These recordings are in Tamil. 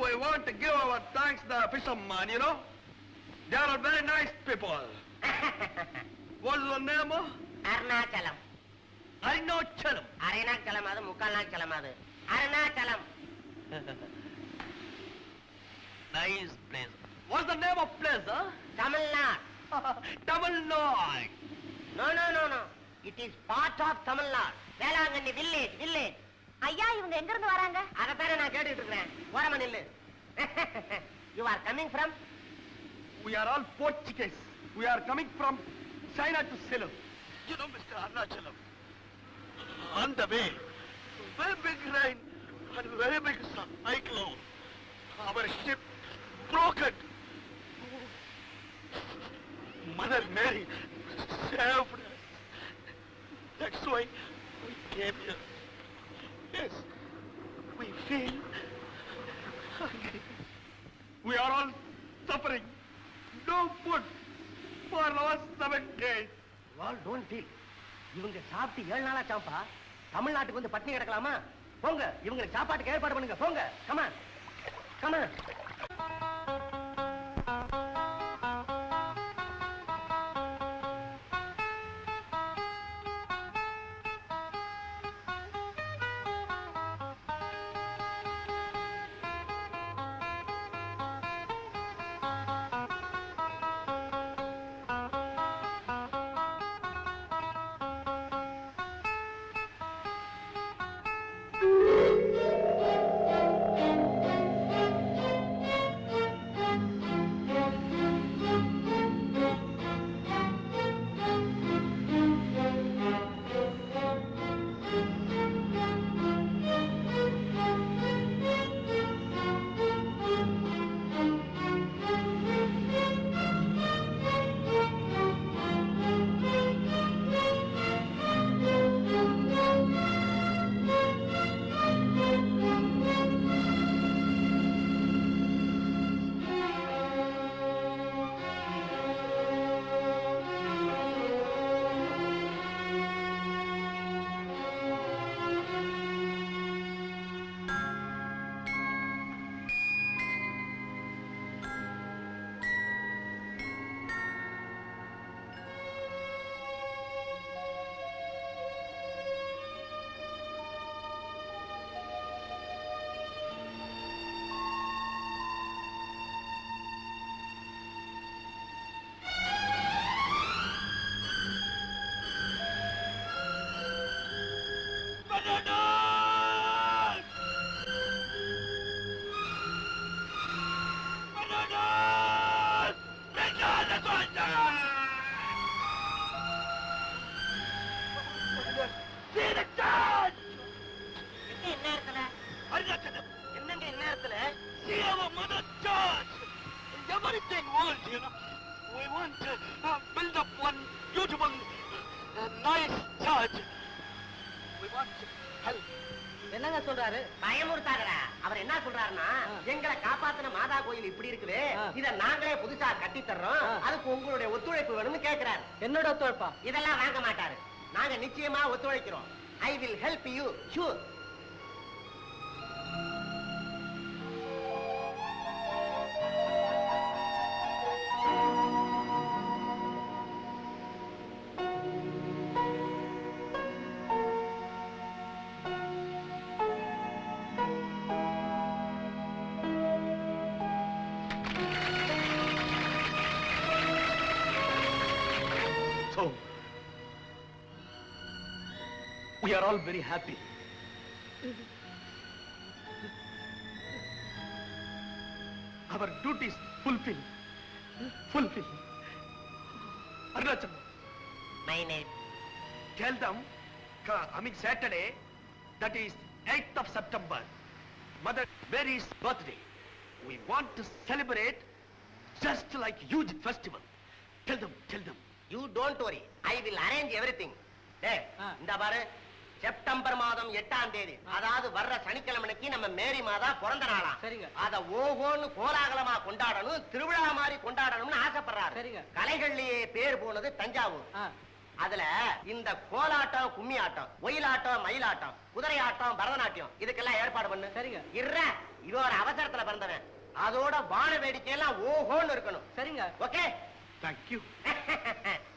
we want to give our thanks to the fishermen, you know. They are very nice people. What is the name? Arunachalam Arunachalem. அரைநாச்சலம் அது முக்கால் நாச்சலம் அது Arunachalam Nice place. What's the name of place, huh? Tamil Nadu Tamil Nadu. No no no no it is part of Tamil Nadu Velankanni village village ஐயா இவங்க எங்க இருந்து வராங்க அதைத்தானே நான் கேட்டுட்டு இருக்கிறேன் ஓரமா நில்லு you are coming from We are all Portuguese. We are coming from China to Ceylon. You know, Mr. Arunachalam, on the way, very big rain and very big cyclone. Our ship broken. Mother Mary saved us. That's why we came here. Yes, we feel hungry. We are all suffering. No food for last seven days. You all don't feel. இவங்க சாப்பிட்டு ஏழு நாளா சாப்பா தமிழ்நாட்டுக்கு வந்து பட்டினி கிடக்கலாமா போங்க இவங்களுக்கு சாப்பாட்டுக்கு ஏற்பாடு பண்ணுங்க போங்க கமா கமா you know. We want to uh, build up one beautiful, uh, nice church. We want to help. என்னங்க சொல்றாரு? பயமுறுத்தாதடா. அவர் என்ன சொல்றாருன்னா எங்களை காப்பாத்தின மாதா கோயில் இப்படி இருக்குது. இத நாங்களே புதுசா கட்டி தர்றோம் அதுக்கு உங்களுடைய ஒத்துழைப்பு வேணும்னு கேக்குறாரு. என்னோட ஒத்துழைப்பா இதெல்லாம் வாங்க மாட்டாரு. நாங்க நிச்சயமா ஒத்துழைக்கிறோம். I will help you sure are all very happy. Our duties fulfilled. Fulfilled. Arunachala, மை நேம் tell them, ca- I mean Saturday, that is 8th of September, Mother Mary's birthday. We want to celebrate just like huge festival. Tell them, tell them. You don't worry I will arrange everything டேய் இந்த பாரு செப்டம்பர் மாதம் எட்டாம் தேதி. அதாவது வர்ற சனிக்கிழமைக்கு நம்ம மேரி மாதா பிறந்த நாளா. சரிங்க. அத ஓஹோன்னு கோலாகலமா கொண்டாடணும் திருவிழா மாதிரி கொண்டாடணும்னு ஆசைப்படுறாரு. சரிங்க. கலைகள்லயே பேர் போனது தஞ்சாவூர். அதுல இந்த கோலாட்டம் கும்மி ஆட்டம் ஒயிலாட்டம் மயிலாட்டம் குதிரை ஆட்டம் பரதநாட்டியம் இதுக்கெல்லாம் ஏற்பாடு பண்ணு. சரிங்க. இர்ற இது ஒரு அவசரத்துல பிறந்தவன். அதோட வான வேடிக்கை எல்லாம் ஓஹோன்னு இருக்கணும். சரிங்க. ஓகே? தேங்க்யூ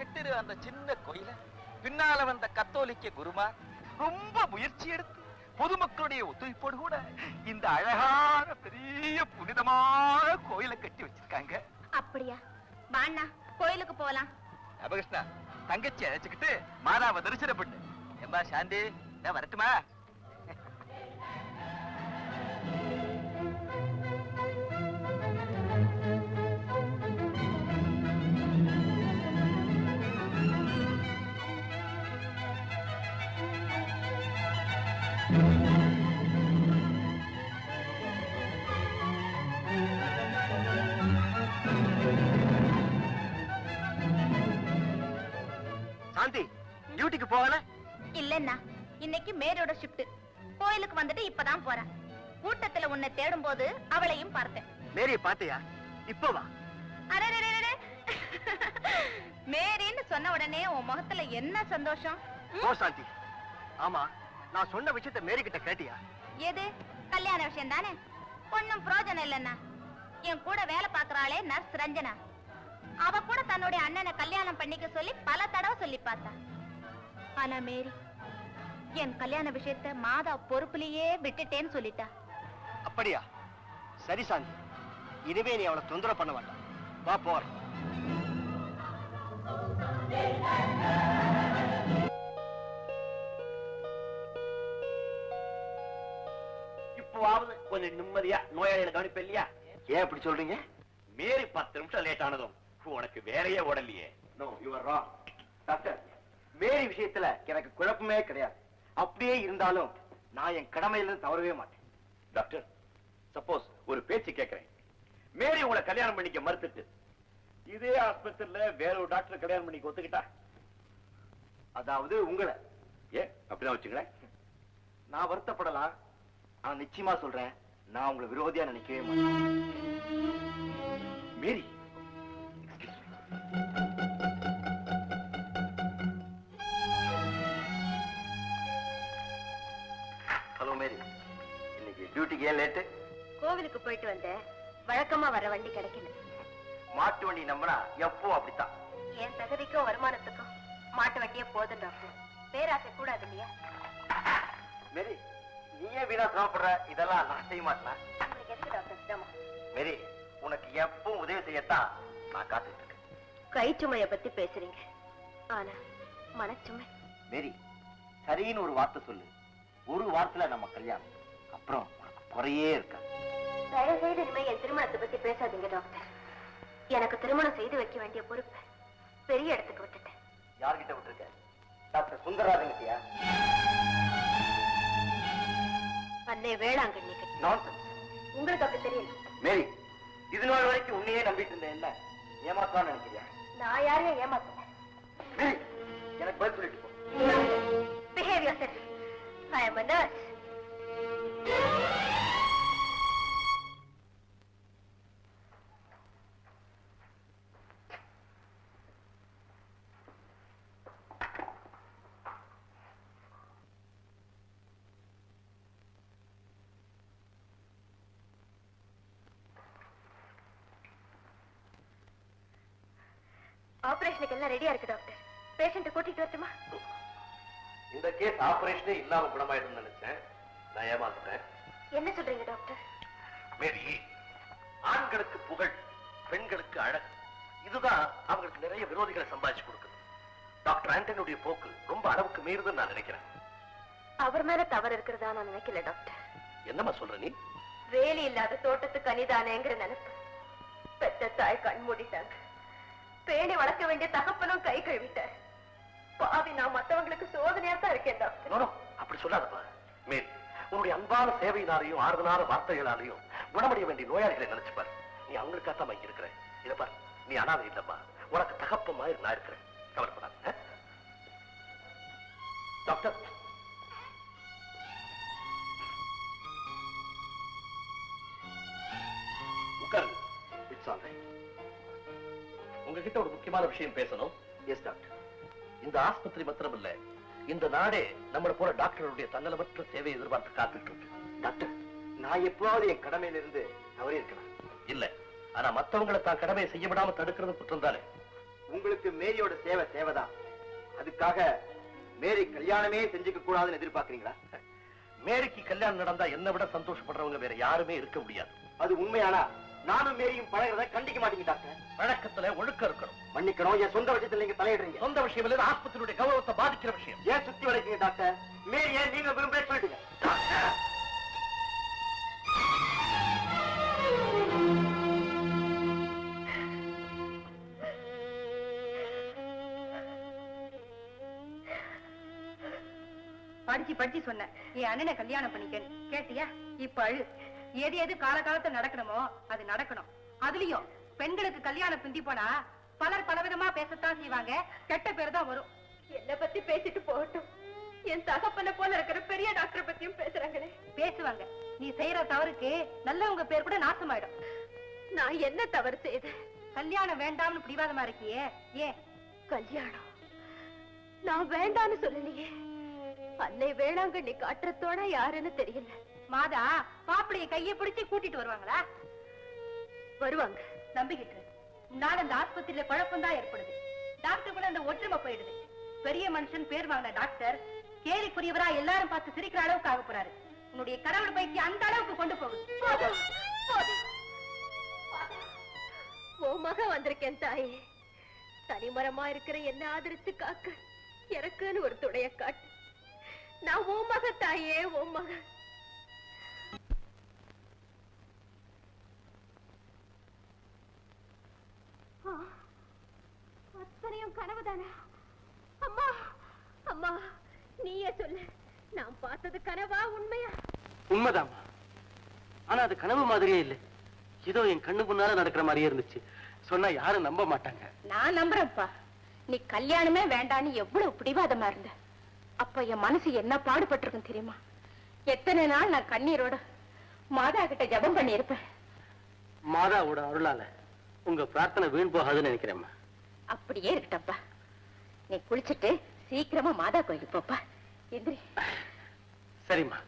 கட்டிரு அந்த சின்ன கோயில. பின்னால வந்த கத்தோலிக்க குருமா. ரொம்ப முயற்சி எடுத்து பொதுமக்களுடைய ஒத்துழைப்போடு கூட இந்த அழகான பெரிய புனிதமான கோயிலை கட்டி வச்சிருக்காங்க. அப்படியா? வாண்ணா கோயிலுக்கு போலாம். அபகிருஷ்ணா தங்கச்சி அழைச்சுக்கிட்டு மாதாவை தரிசனம் பண்ணு. ஏம்பா சாந்தி நான் வரட்டுமா? போகல? இல்லன்னா இன்னைக்கு மேரியோட ஷிஃப்ட் கோயிலுக்கு வந்துட்டு இப்பதான் போறேன். கூட்டத்துல உன்னை தேடும் போது அவளையும் பார்த்தேன். மேரிய பாத்தியா இப்ப வா. மேரின்னு சொன்ன உடனே உன் முகத்துல என்ன சந்தோஷம்? போ சாந்தி. ஆமா நான் சொன்ன விஷயத்த மேரி கிட்ட கேட்டியா? எது? கல்யாண விஷயம் தானே? ஒண்ணும் பிரயோஜனம் இல்லைன்னா என் கூட வேலை பாக்குறாளே நர்ஸ் ரஞ்சனா. அவ கூட தன்னுடைய அண்ணனை கல்யாணம் பண்ணிக்க சொல்லி பல தடவை சொல்லி பார்த்தா. ஆனா மேரி என் கல்யாண விஷயத்த மாதா பொறுப்புலயே விட்டுட்டேன்னு சொல்லிட்டா. அப்படியா? சரி சாந்தி. இனிமே நீ அவளை தொந்தரவு பண்ண வேண்டாம். வா போறேன். இப்போவாவது கொஞ்சம் நிம்மதியா நோயாளிகளை கவனிப்ப இல்லையா? ஏன் இப்படி சொல்றீங்க? மேரி பத்து நிமிஷம் லேட் ஆனதும் உனக்கு வேலையே ஓடலையே. No you are wrong doctor Mary விஷயத்துல எனக்கு குழப்பமே கிடையாது. அப்படியே இருந்தாலும் நான் என் கடமையிலிருந்து தவறவே மாட்டேன். டாக்டர் சப்போஸ் ஒரு பேச்சு கேட்கிறேன். மேரி உங்களை கல்யாணம் பண்ணிக்க மறுத்துட்டு இதே ஆஸ்பத்திரியில வேற ஒரு டாக்டர் கல்யாணம் பண்ணிக்க ஒத்துக்கிட்டா? அதாவது உங்களை. ஏ அப்படிதான் வச்சுங்களேன் நான் வருத்தப்படலாம் ஆனா நிச்சயமா சொல்றேன் நான் உங்களை விரோதியா நினைக்கவே மாட்டேன். மேரி மேரி. இன்னைக்கு டியூட்டிக்கு ஏன் லேட்டு கோவிலுக்கு போயிட்டு வந்தேன் வழக்கமா வர வண்டி கிடைக்கல. மாட்டு வண்டி நம்பினா எப்போ அப்படித்தான். என் தகுதிக்கும் வருமானத்துக்கும் மாட்டு வண்டியே போதும் டாக்டர். பேராசை கூடாது இல்லையா? மேரி நீயே வீணா சிரமப்படுற? இதெல்லாம் நான் செய்ய மாட்டேன்? உங்களுக்கு எதுக்கு டாக்டர் சிரமம்? மேரி உனக்கு எப்பவும் உதவி செய்யத்தான் நான் காத்துட்டு இருக்கேன். கைச்சுமைய பத்தி பேசுறீங்க. ஆனா மனச்சுமை. மேரி சரின்னு ஒரு வார்த்தை சொல்லு. ஒரு வாரத்துல நம்ம கல்யாணம். அப்புறம் உனக்கு குறையே இருக்காது. தயவு செய்து இனிமே என் திருமணத்தை பத்தி பேசாதீங்க டாக்டர். எனக்கு திருமணம் செய்து வைக்க வேண்டிய பொறுப்பு பெரிய இடத்துக்கு விட்டுட்டேன். யார்கிட்ட விட்டுருக்க? டாக்டர் சுந்தரராஜன்கிட்டயா அன்னை வேளாங்கண்ணி உங்களுக்கு அப்படி தெரியல மேரி இது நாள் வரைக்கும் உன்னையே நம்பிட்டு இருந்தேன் என்ன? ஏமாத்தான் நினைக்கிறியா? நான் யாரையும் ஏமாத்தல. எனக்கு பதில் சொல்லிட்டு போ. Behave your I am a nurse. ஆபரேஷனுக்கு எல்லாம் ரெடியா இருக்கு டாக்டர் பேஷண்ட்டை கூட்டிட்டு வரட்டுமா இந்த கேஸ் ஆபரேஷனே இல்லாம குணமாயிடும் நினைச்சேன். நான் ஏமாத்துட்டேன் என்ன சொல்றீங்க டாக்டர்? மேரி ஆண்களுக்கு புகழ் பெண்களுக்கு அழகு. இதுதான் அவங்களுக்கு நிறைய விரோதிகளை சம்பாதிச்சு கொடுக்குது. டாக்டர் ஆண்டனியுடைய போக்கு ரொம்ப அளவுக்கு மீறுதுன்னு நான் நினைக்கிறேன். அவர் மேல தவறு இருக்கிறதா நான் நினைக்கல டாக்டர். என்னம்மா சொல்ற நீ? வேலி இல்லாத தோட்டத்துக்கு அனிதானேங்கிற நினைப்பு. பெத்த தாய் கண் மூடிட்டாங்க பேணி வளர்க்க வேண்டிய தகப்பனும் கை கழுவிட்டார். பாவி நான் மற்றவங்களுக்கு சோதனையா தான் இருக்கேன் டாக்டர். அப்படி சொல்லாதப்பா. மேல் உன்னுடைய அன்பான சேவையினாலையும் ஆறுதலான வார்த்தைகளாலையும் குணமடைய வேண்டிய நோயாளிகளை நினைச்சுப்பார் நீ அவங்களுக்காக தான் இருக்கிற. இதை பார் நீ அனாதை இல்லம்மா. உனக்கு தகப்ப மாதிரி நான் இருக்கிறேன். கவலைப்படாத. டாக்டர். உட்காருங்க. உங்ககிட்ட ஒரு முக்கியமான விஷயம் பேசணும். Yes doctor. இந்த ஆஸ்பத்திரி மாத்திரம் இல்ல இந்த நாடே நம்மள போல டாக்டருடைய தன்னலமற்ற சேவையை எதிர்பார்த்து காத்துட்டு இருக்கு டாக்டர் நான் எப்பவாவது என் கடமையில இருந்து தவறி இருக்கலாம் இல்ல ஆனா மத்தவங்களை தான் கடமையை செய்ய விடாம தடுக்கிறது குற்றம் தானே. உங்களுக்கு மேரியோட சேவை சேவைதான் அதுக்காக மேரி கல்யாணமே செஞ்சுக்க கூடாதுன்னு எதிர்பார்க்கறீங்களா? மேரிக்கு கல்யாணம் நடந்தா என்னை விட சந்தோஷப்படுறவங்க வேற யாருமே இருக்க முடியாது. அது உண்மையானா? நானும் மேரியும் பழகிறத கண்டிக்க மாட்டீங்க டாக்டர். வழக்கத்துல ஒழுக்கம் இருக்கணும். மன்னிக்கணும். என் சொந்த விஷயத்துல நீங்க தலையிடுறீங்க. சொந்த விஷயம் இல்ல ஆஸ்பத்திரியுடைய கௌரவத்தை பாதிக்கிற விஷயம். ஏன் சுத்தி வளைக்கீங்க டாக்டர்? மேரி ஏன் நீங்க விரும்பவே சொல்லிட்டுங்க? படிச்சு படிச்சு சொன்னேன். என் அண்ணனை கல்யாணம் பண்ணிக்க கேட்டியா? இப்ப அழு. எது எது காலகாலத்துல நடக்கணுமோ அது நடக்கணும். அதுலயும் பெண்களுக்கு கல்யாணம் பிந்தி போனா பலர் பலவிதமா பேசத்தான் செய்வாங்க. கெட்ட பேர் தான் வரும். என்ன பத்தி பேசிட்டு போகட்டும். என் தகப்பனை போல இருக்கிற பெரிய டாக்டர் பத்தியும் பேசுறாங்களே. பேசுவாங்க. நீ செய்யற தவறுக்கு நல்லவங்க பேர் கூட நாசமாயிடும். நான் என்ன தவறு செய்தேன்? கல்யாணம் வேண்டாம்னு பிடிவாதமா இருக்கியே? ஏன் கல்யாணம். நான் வேண்டான்னு சொல்லலையே. அன்னை வேளாங்கண்ணி காட்டுறதோட யாருன்னு தெரியல. மாதா மாப்பிளைய கையை பிடிச்சு கூட்டிட்டு வருவாங்களா? வருவாங்க நம்பிக்கிட்டு. நாள் அந்த ஆஸ்பத்திரியில குழப்பம் தான் ஏற்படுது. டாக்டர் கூட அந்த ஒற்றுமை போயிடுது. பெரிய மனுஷன் பேர் வாங்கின டாக்டர் கேலிக்குரியவரா எல்லாரும் பார்த்து சிரிக்கிற அளவுக்கு ஆக போறாரு. உன்னுடைய கடவுள் பைக்கு அந்த அளவுக்கு கொண்டு போகுது. போதும், வந்திருக்கேன் தாயே. தனிமரமா இருக்கிற என்ன ஆதரித்து காக்க எனக்குன்னு ஒரு துணைய காட்டு. நான் ஓ மக தாயே ஓ மக. கனவுதானா அம்மா அம்மா நீயே சொல்லு. நான் பார்த்தது கனவா உண்மையா? உண்மைதாம்மா. ஆனா அது கனவு மாதிரியே இல்லை. ஏதோ என் கண்ணு முன்னால நடக்கிற மாதிரியே இருந்துச்சு. சொன்னா யாரும் நம்ப மாட்டாங்க. நான் நம்புறேன்ப்பா. நீ கல்யாணமே வேண்டான்னு எவ்வளவு பிடிவாதமா இருந்த. அப்ப என் மனசு என்ன பாடுபட்டிருக்கும் தெரியுமா? எத்தனை நாள் நான் கண்ணீரோட மாதா கிட்ட ஜெபம் பண்ணியிருப்பேன். மாதாவோட அருளால உங்க பிரார்த்தனை வீண் போகாதுன்னு நினைக்கிறேம்மா. அப்படியே இருக்கட்டப்பா. நீ குளிச்சிட்டு சீக்கிரமா மாதா கோயிலுக்கு போப்பா. எந்திரி. சரிம்மா.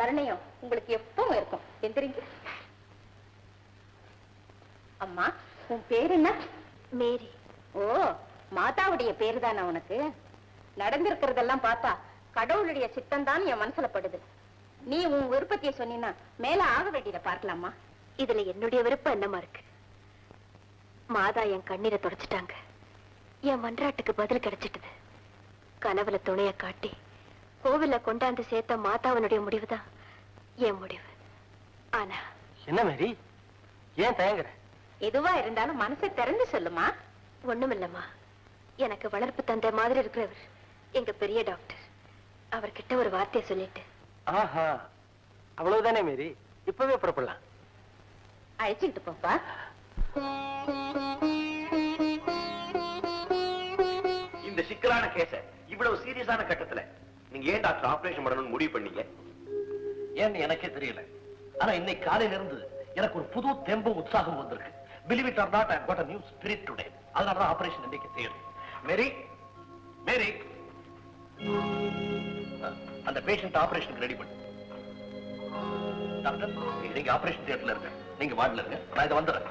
கருணையும் உங்களுக்கு எப்பவும் இருக்கும். எந்திரிங்க. அம்மா உன் பேர் என்ன? மேரி. ஓ மாதாவுடைய பேரு தானே உனக்கு? நடந்திருக்கிறதெல்லாம் பார்த்தா கடவுளுடைய சித்தம் தான் என் மனசுல படுது. நீ உன் விருப்பத்தைய சொன்னீன்னா மேல ஆக வேண்டியதை பார்க்கலாமா? இதுல என்னுடைய விருப்பம் என்னமா இருக்கு? மாதா என் கண்ணீரை தொடச்சிட்டாங்க. என் மன்றாட்டுக்கு பதில் கிடைச்சிட்டது. கனவுல துணைய காட்டி கோவில்ல கொண்டாந்து சேர்த்த மாதாவனுடைய முடிவுதான் என் முடிவு. ஆனா என்ன மேரி? ஏன் தயங்குற? எதுவா இருந்தாலும் மனசை திறந்து சொல்லுமா? ஒண்ணுமில்லம்மா. எனக்கு வளர்ப்பு தந்தை மாதிரி இருக்கிறவர் எங்க பெரிய டாக்டர். அவர்கிட்ட ஒரு வார்த்தையை சொல்லிட்டு. ஆஹா அவ்வளவுதானே மேரி? இப்பவே புறப்படலாம். அழைச்சிட்டு போப்பா. இந்த சிக்கலான கேஸ இவ்வளவு சீரியஸான கட்டத்துல நீங்க ஏன் டாக்டர் ஆபரேஷன் பண்ணணும்னு முடிவு பண்ணீங்க? ஏன்னு எனக்கே தெரியல. ஆனா இன்னைக்கு காலையில இருந்து எனக்கு ஒரு புது தெம்பும் உற்சாகம் வந்திருக்கு. Believe it or not I got a new spirit today அதனால தான் ஆபரேஷன் இன்னைக்கு செய்யணும் மேரி மேரி. அந்த பேஷண்ட் ஆபரேஷனுக்கு ரெடி பண்ணு. டாக்டர் நீங்க ஆபரேஷன் தியேட்டர்ல இருங்க. நீங்க வார்டுல இருங்க. நான் இதை வந்துடுறேன்.